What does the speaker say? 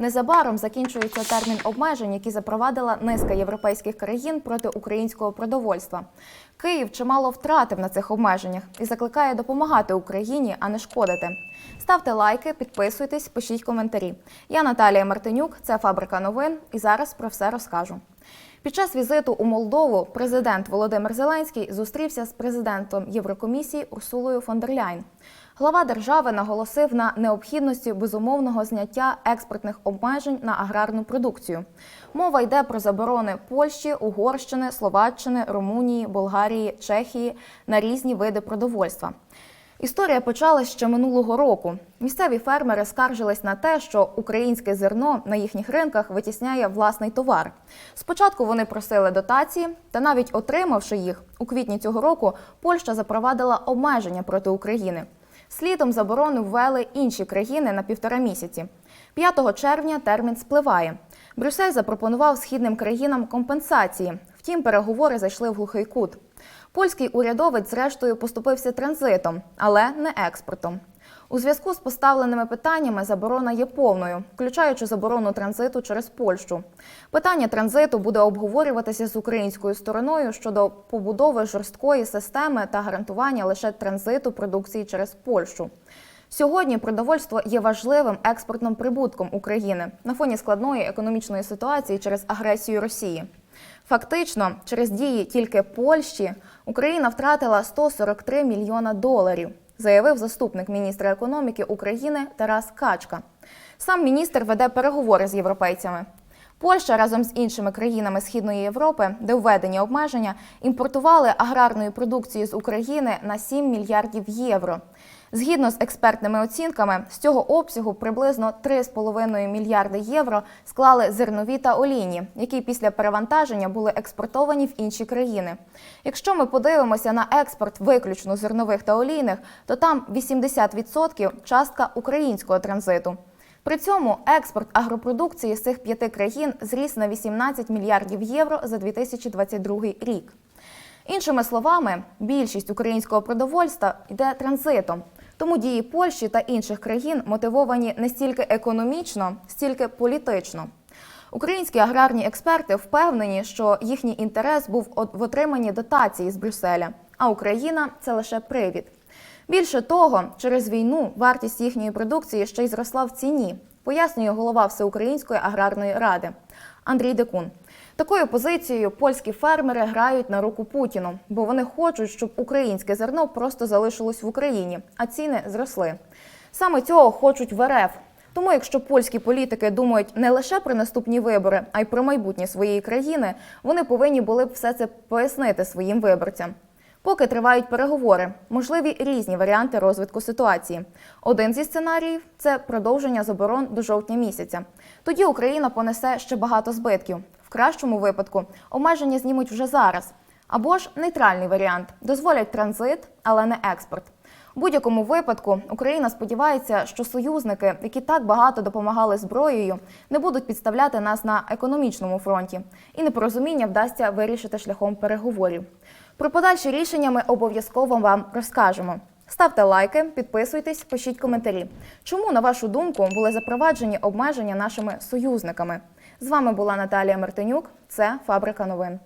Незабаром закінчується термін обмежень, які запровадила низка європейських країн проти українського продовольства. Київ чимало втратив на цих обмеженнях і закликає допомагати Україні, а не шкодити. Ставте лайки, підписуйтесь, пишіть коментарі. Я Наталія Мартинюк, це фабрика новин, і зараз про все розкажу. Під час візиту у Молдову президент Володимир Зеленський зустрівся з президентом Єврокомісії Урсулою фон дер Ляйн. Глава держави наголосив на необхідності безумовного зняття експортних обмежень на аграрну продукцію. Мова йде про заборони Польщі, Угорщини, Словаччини, Румунії, Болгарії, Чехії на різні види продовольства. Історія почалась ще минулого року. Місцеві фермери скаржились на те, що українське зерно на їхніх ринках витісняє власний товар. Спочатку вони просили дотації, та навіть отримавши їх, у квітні цього року Польща запровадила обмеження проти України. Слідом заборону ввели інші країни на півтора місяці. 5 червня термін спливає. Брюссель запропонував східним країнам компенсації. Втім, переговори зайшли в глухий кут. Польський урядовець, зрештою, поступився транзитом, але не експортом. У зв'язку з поставленими питаннями заборона є повною, включаючи заборону транзиту через Польщу. Питання транзиту буде обговорюватися з українською стороною щодо побудови жорсткої системи та гарантування лише транзиту продукції через Польщу. Сьогодні продовольство є важливим експортним прибутком України на фоні складної економічної ситуації через агресію Росії. Фактично, через дії тільки Польщі Україна втратила 143 мільйона доларів, заявив заступник міністра економіки України Тарас Качка. Сам міністр веде переговори з європейцями. Польща разом з іншими країнами Східної Європи, де введені обмеження, імпортували аграрної продукції з України на 7 мільярдів євро. Згідно з експертними оцінками, з цього обсягу приблизно 3,5 мільярди євро склали зернові та олійні, які після перевантаження були експортовані в інші країни. Якщо ми подивимося на експорт виключно зернових та олійних, то там 80% частка українського транзиту. При цьому експорт агропродукції з цих п'яти країн зріс на 18 мільярдів євро за 2022 рік. Іншими словами, більшість українського продовольства йде транзитом. Тому дії Польщі та інших країн мотивовані не стільки економічно, стільки політично. Українські аграрні експерти впевнені, що їхній інтерес був в отриманні дотації з Брюсселя, а Україна це лише привід. Більше того, через війну вартість їхньої продукції ще й зросла в ціні, пояснює голова Всеукраїнської аграрної ради Андрій Декун. Такою позицією польські фермери грають на руку Путіну, бо вони хочуть, щоб українське зерно просто залишилось в Україні, а ціни зросли. Саме цього хочуть в РФ. Тому, якщо польські політики думають не лише про наступні вибори, а й про майбутнє своєї країни, вони повинні були б все це пояснити своїм виборцям. Поки тривають переговори, можливі різні варіанти розвитку ситуації. Один зі сценаріїв це продовження заборон до жовтня місяця. Тоді Україна понесе ще багато збитків. Кращому випадку обмеження знімуть вже зараз. Або ж нейтральний варіант дозволять транзит, але не експорт. У будь-якому випадку Україна сподівається, що союзники, які так багато допомагали зброєю, не будуть підставляти нас на економічному фронті, і непорозуміння вдасться вирішити шляхом переговорів. Про подальші рішення ми обов'язково вам розкажемо. Ставте лайки, підписуйтесь, пишіть коментарі. Чому, на вашу думку, були запроваджені обмеження нашими союзниками? З вами була Наталія Мартинюк. Це Фабрика новин.